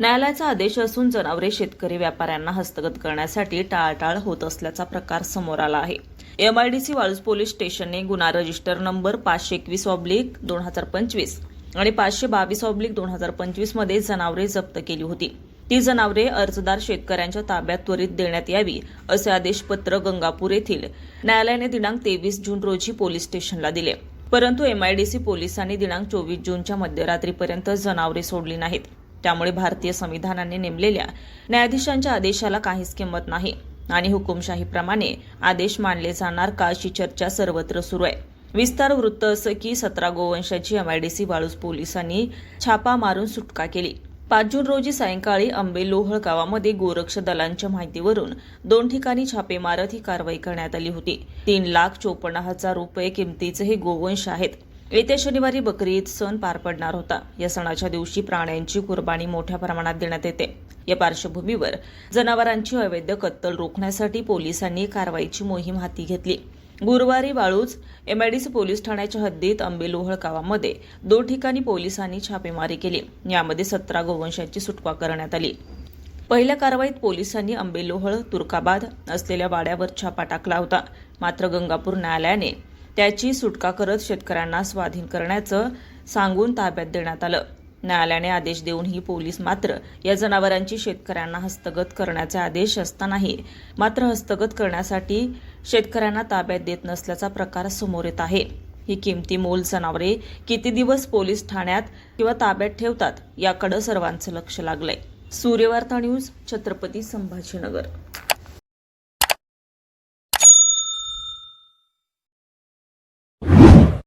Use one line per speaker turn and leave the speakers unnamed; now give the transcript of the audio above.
न्यायालयाचा आदेश असून जनावरे शेतकरी व्यापाऱ्यांना हस्तगत करण्यासाठी टाळाटाळ होत असल्याचा प्रकार समोर आला आहे. एमआयडीसी वाळूज पोलीस स्टेशनने गुन्हा रजिस्टर नंबर पाचशे एकवीस ऑब्लिक दोन हजार पंचवीस आणि पाचशे बावीस ऑब्लिक दोन हजार पंचवीसमध्ये जनावरे जप्त केली होती. ती जनावरे अर्जदार शेतकऱ्यांच्या ताब्यात त्वरित देण्यात यावी असे आदेशपत्र गंगापूर येथील न्यायालयाने दिनांक तेवीस जून रोजी पोलीस स्टेशनला दिले. परंतु एमआयडीसी पोलिसांनी दिनांक चोवीस जूनच्या मध्यरात्रीपर्यंत जनावरे सोडली नाहीत. त्यामुळे भारतीय संविधानाने नेमलेल्या न्यायाधीशांच्या आदेशाला काहीच किंमत नाही. आणि हुकुमशाहीप्रमाणे आदेश मानले जाणार का अशी चर्चा सर्वत्र सुरू आहे. विस्तार वृत्त असं की सतरा गोवंशाची एमआयडीसी वाळूस पोलिसांनी छापा मारून सुटका केली. पाच जून रोजी सायंकाळी आंबे लोहळ गावामध्ये गोरक्ष दलांच्या माहितीवरून दोन ठिकाणी छापे मारत ही कारवाई करण्यात आली होती. तीन लाख चोपन्न हजार रुपये किमतीचे हे गोवंश आहेत. येत्या शनिवारी बकरी ईद सण पार पडणार होता. या सणाच्या दिवशी प्राण्यांची कुर्बानी मोठ्या प्रमाणात देण्यात येते. या पार्श्वभूमीवर जनावरांची अवैध कत्तल रोखण्यासाठी पोलिसांनी कारवाईची मोहीम हाती घेतली. गुरुवारी वाळूज एमआयडीसी पोलीस ठाण्याच्या हद्दीत आंबेलोहळ गावामध्ये दोन ठिकाणी पोलिसांनी छापेमारी केली. यामध्ये सतरा गोवंशांची सुटका करण्यात आली. पहिल्या कारवाईत पोलिसांनी आंबेलोहळ तुर्काबाद असलेल्या वाड्यावर छापा टाकला होता. मात्र गंगापूर न्यायालयाने त्याची सुटका करत शेतकऱ्यांना स्वाधीन करण्याचं सांगून ताब्यात देण्यात आलं. न्यायालयाने आदेश देऊनही पोलीस मात्र या जनावरांची शेतकऱ्यांना हस्तगत करण्याचे आदेश असतानाही मात्र हस्तगत करण्यासाठी शेतकऱ्यांना ताब्यात देत नसल्याचा प्रकार समोर येत आहे. ही किमती मोल जनावरे किती दिवस पोलीस ठाण्यात किंवा ताब्यात ठेवतात याकडे सर्वांचं लक्ष लागलंय. सूर्यवार्ता न्यूज छत्रपती संभाजीनगर.